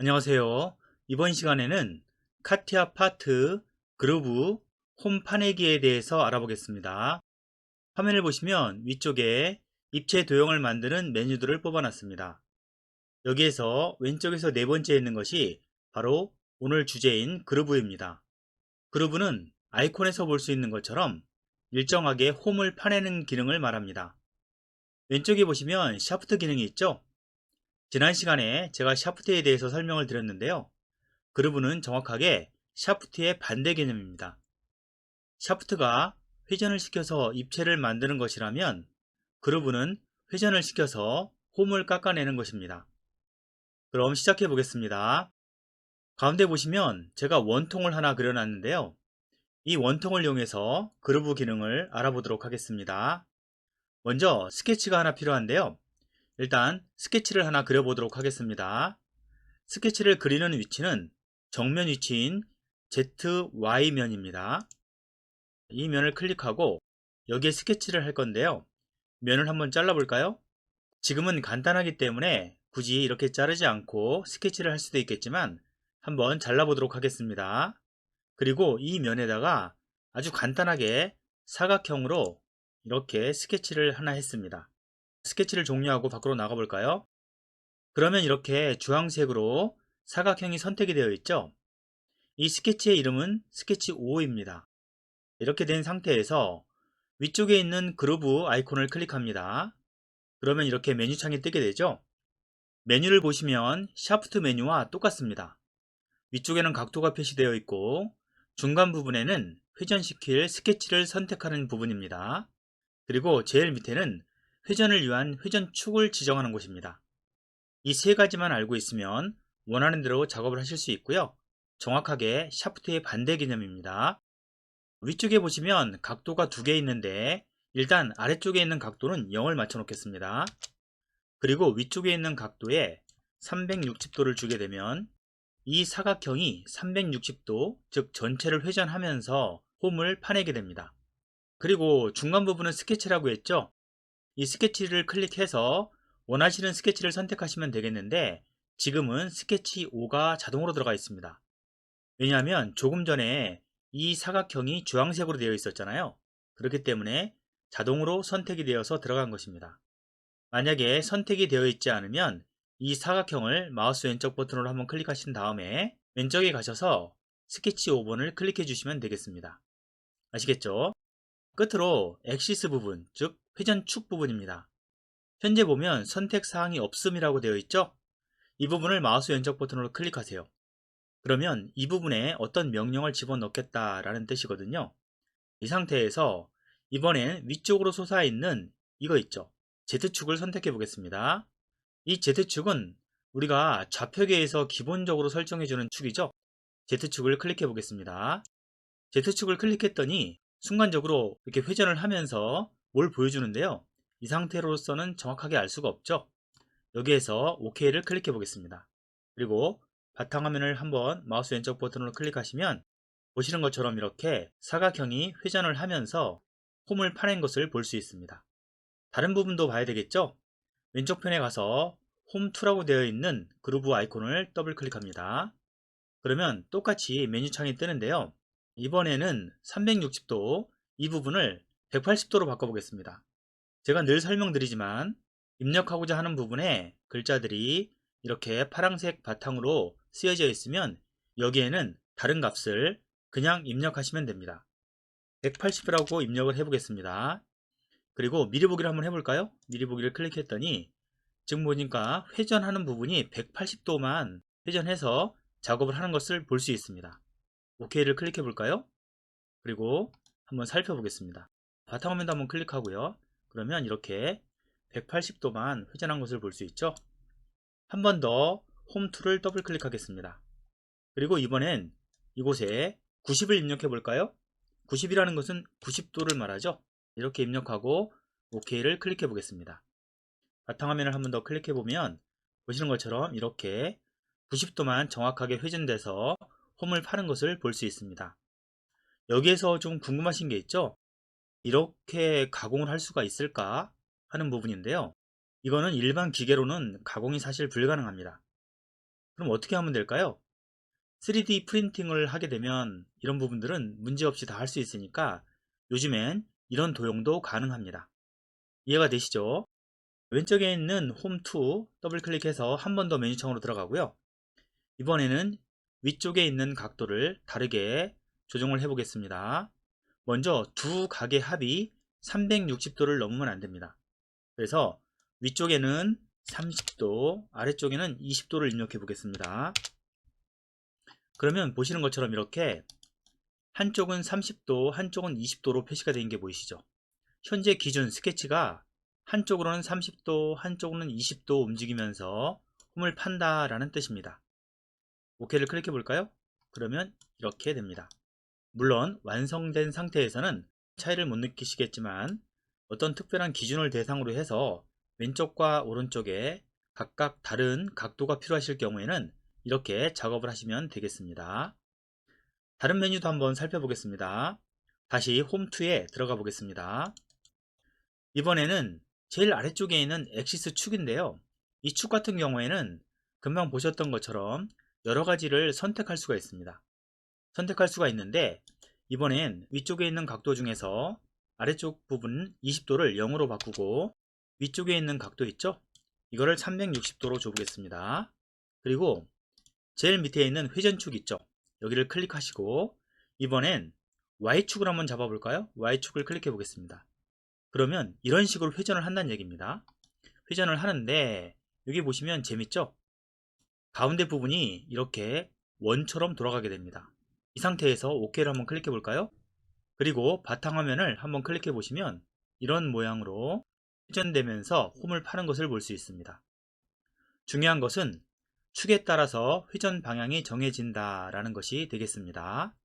안녕하세요. 이번 시간에는 카티아 파트 그루브 홈 파내기에 대해서 알아보겠습니다. 화면을 보시면 위쪽에 입체 도형을 만드는 메뉴들을 뽑아놨습니다. 여기에서 왼쪽에서 네 번째 있는 것이 바로 오늘 주제인 그루브입니다. 그루브는 아이콘에서 볼 수 있는 것처럼 일정하게 홈을 파내는 기능을 말합니다. 왼쪽에 보시면 샤프트 기능이 있죠? 지난 시간에 제가 샤프트에 대해서 설명을 드렸는데요. 그루브는 정확하게 샤프트의 반대 개념입니다. 샤프트가 회전을 시켜서 입체를 만드는 것이라면 그루브는 회전을 시켜서 홈을 깎아내는 것입니다. 그럼 시작해 보겠습니다. 가운데 보시면 제가 원통을 하나 그려놨는데요. 이 원통을 이용해서 그루브 기능을 알아보도록 하겠습니다. 먼저 스케치가 하나 필요한데요. 일단 스케치를 하나 그려보도록 하겠습니다. 스케치를 그리는 위치는 정면 위치인 ZY면입니다. 이 면을 클릭하고 여기에 스케치를 할 건데요. 면을 한번 잘라볼까요? 지금은 간단하기 때문에 굳이 이렇게 자르지 않고 스케치를 할 수도 있겠지만 한번 잘라보도록 하겠습니다. 그리고 이 면에다가 아주 간단하게 사각형으로 이렇게 스케치를 하나 했습니다. 스케치를 종료하고 밖으로 나가볼까요? 그러면 이렇게 주황색으로 사각형이 선택이 되어 있죠? 이 스케치의 이름은 스케치 5입니다. 이렇게 된 상태에서 위쪽에 있는 그루브 아이콘을 클릭합니다. 그러면 이렇게 메뉴창이 뜨게 되죠? 메뉴를 보시면 샤프트 메뉴와 똑같습니다. 위쪽에는 각도가 표시되어 있고 중간 부분에는 회전시킬 스케치를 선택하는 부분입니다. 그리고 제일 밑에는 회전을 위한 회전축을 지정하는 곳입니다. 이 세 가지만 알고 있으면 원하는 대로 작업을 하실 수 있고요. 정확하게 샤프트의 반대 개념입니다. 위쪽에 보시면 각도가 두 개 있는데 일단 아래쪽에 있는 각도는 0을 맞춰 놓겠습니다. 그리고 위쪽에 있는 각도에 360도를 주게 되면 이 사각형이 360도, 즉 전체를 회전하면서 홈을 파내게 됩니다. 그리고 중간 부분은 스케치라고 했죠? 이 스케치를 클릭해서 원하시는 스케치를 선택하시면 되겠는데 지금은 스케치 5가 자동으로 들어가 있습니다. 왜냐하면 조금 전에 이 사각형이 주황색으로 되어 있었잖아요. 그렇기 때문에 자동으로 선택이 되어서 들어간 것입니다. 만약에 선택이 되어 있지 않으면 이 사각형을 마우스 왼쪽 버튼으로 한번 클릭하신 다음에 왼쪽에 가셔서 스케치 5번을 클릭해 주시면 되겠습니다. 아시겠죠? 끝으로 엑시스 부분, 즉 회전축 부분입니다. 현재 보면 선택 사항이 없음이라고 되어 있죠? 이 부분을 마우스 왼쪽 버튼으로 클릭하세요. 그러면 이 부분에 어떤 명령을 집어넣겠다라는 뜻이거든요. 이 상태에서 이번엔 위쪽으로 솟아있는 이거 있죠? Z축을 선택해 보겠습니다. 이 Z축은 우리가 좌표계에서 기본적으로 설정해주는 축이죠? Z축을 클릭해 보겠습니다. Z축을 클릭했더니 순간적으로 이렇게 회전을 하면서 뭘 보여주는데요. 이 상태로서는 정확하게 알 수가 없죠. 여기에서 OK를 클릭해 보겠습니다. 그리고 바탕화면을 한번 마우스 왼쪽 버튼으로 클릭하시면 보시는 것처럼 이렇게 사각형이 회전을 하면서 홈을 파낸 것을 볼 수 있습니다. 다른 부분도 봐야 되겠죠? 왼쪽 편에 가서 홈2라고 되어 있는 그루브 아이콘을 더블 클릭합니다. 그러면 똑같이 메뉴창이 뜨는데요. 이번에는 360도 이 부분을 180도로 바꿔보겠습니다. 제가 늘 설명드리지만 입력하고자 하는 부분에 글자들이 이렇게 파란색 바탕으로 쓰여져 있으면 여기에는 다른 값을 그냥 입력하시면 됩니다. 180이라고 입력을 해보겠습니다. 그리고 미리 보기를 한번 해볼까요? 미리 보기를 클릭했더니 지금 보니까 회전하는 부분이 180도만 회전해서 작업을 하는 것을 볼 수 있습니다. OK를 클릭해 볼까요? 그리고 한번 살펴보겠습니다. 바탕화면도 한번 클릭하고요. 그러면 이렇게 180도만 회전한 것을 볼 수 있죠. 한 번 더 홈2를 더블 클릭하겠습니다. 그리고 이번엔 이곳에 90을 입력해 볼까요? 90이라는 것은 90도를 말하죠. 이렇게 입력하고 OK를 클릭해 보겠습니다. 바탕화면을 한 번 더 클릭해 보면 보시는 것처럼 이렇게 90도만 정확하게 회전돼서 홈을 파는 것을 볼 수 있습니다. 여기에서 좀 궁금하신 게 있죠? 이렇게 가공을 할 수가 있을까 하는 부분인데요. 이거는 일반 기계로는 가공이 사실 불가능합니다. 그럼 어떻게 하면 될까요? 3D 프린팅을 하게 되면 이런 부분들은 문제없이 다 할 수 있으니까 요즘엔 이런 도용도 가능합니다. 이해가 되시죠? 왼쪽에 있는 홈2 더블 클릭해서 한 번 더 메뉴창으로 들어가고요. 이번에는 위쪽에 있는 각도를 다르게 조정을 해 보겠습니다. 먼저 두 각의 합이 360도를 넘으면 안 됩니다. 그래서 위쪽에는 30도, 아래쪽에는 20도를 입력해 보겠습니다. 그러면 보시는 것처럼 이렇게 한쪽은 30도, 한쪽은 20도로 표시가 된게 보이시죠? 현재 기준 스케치가 한쪽으로는 30도, 한쪽으로는 20도 움직이면서 홈을 판다라는 뜻입니다. OK를 클릭해 볼까요? 그러면 이렇게 됩니다. 물론 완성된 상태에서는 차이를 못 느끼시겠지만 어떤 특별한 기준을 대상으로 해서 왼쪽과 오른쪽에 각각 다른 각도가 필요하실 경우에는 이렇게 작업을 하시면 되겠습니다. 다른 메뉴도 한번 살펴보겠습니다. 다시 홈2에 들어가 보겠습니다. 이번에는 제일 아래쪽에 있는 엑시스 축인데요. 이 축 같은 경우에는 금방 보셨던 것처럼 여러 가지를 선택할 수가 있습니다. 선택할 수가 있는데 이번엔 위쪽에 있는 각도 중에서 아래쪽 부분 20도를 0으로 바꾸고 위쪽에 있는 각도 있죠? 이거를 360도로 줘보겠습니다. 그리고 제일 밑에 있는 회전축 있죠? 여기를 클릭하시고 이번엔 Y축을 한번 잡아볼까요? Y축을 클릭해 보겠습니다. 그러면 이런 식으로 회전을 한다는 얘기입니다. 회전을 하는데 여기 보시면 재밌죠? 가운데 부분이 이렇게 원처럼 돌아가게 됩니다. 이 상태에서 OK를 한번 클릭해 볼까요? 그리고 바탕화면을 한번 클릭해 보시면 이런 모양으로 회전되면서 홈을 파는 것을 볼 수 있습니다. 중요한 것은 축에 따라서 회전 방향이 정해진다 라는 것이 되겠습니다.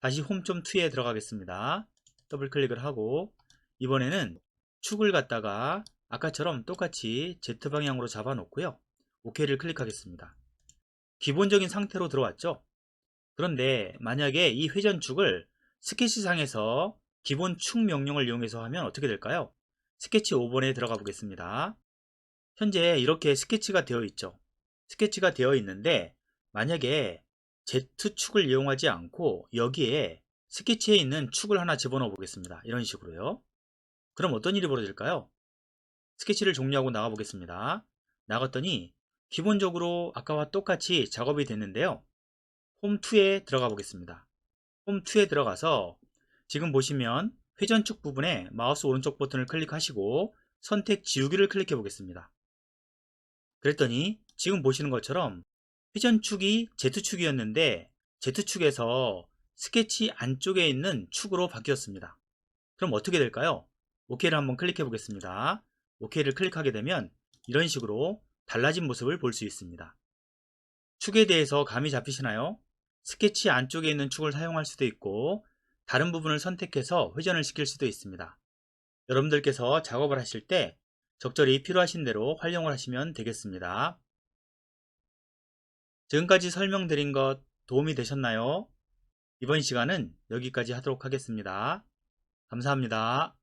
다시 홈.2에 들어가겠습니다. 더블 클릭을 하고 이번에는 축을 갖다가 아까처럼 똑같이 Z방향으로 잡아 놓고요. OK를 클릭하겠습니다. 기본적인 상태로 들어왔죠? 그런데 만약에 이 회전축을 스케치상에서 기본 축 명령을 이용해서 하면 어떻게 될까요? 스케치 5번에 들어가 보겠습니다. 현재 이렇게 스케치가 되어 있죠. 스케치가 되어 있는데 만약에 Z축을 이용하지 않고 여기에 스케치에 있는 축을 하나 집어넣어 보겠습니다. 이런 식으로요. 그럼 어떤 일이 벌어질까요? 스케치를 종료하고 나가 보겠습니다. 나갔더니 기본적으로 아까와 똑같이 작업이 됐는데요. 홈2에 들어가 보겠습니다. 홈2에 들어가서 지금 보시면 회전축 부분에 마우스 오른쪽 버튼을 클릭하시고 선택 지우기를 클릭해 보겠습니다. 그랬더니 지금 보시는 것처럼 회전축이 Z축이었는데 Z축에서 스케치 안쪽에 있는 축으로 바뀌었습니다. 그럼 어떻게 될까요? OK를 한번 클릭해 보겠습니다. OK를 클릭하게 되면 이런 식으로 달라진 모습을 볼 수 있습니다. 축에 대해서 감이 잡히시나요? 스케치 안쪽에 있는 축을 사용할 수도 있고 다른 부분을 선택해서 회전을 시킬 수도 있습니다. 여러분들께서 작업을 하실 때 적절히 필요하신 대로 활용을 하시면 되겠습니다. 지금까지 설명드린 것 도움이 되셨나요? 이번 시간은 여기까지 하도록 하겠습니다. 감사합니다.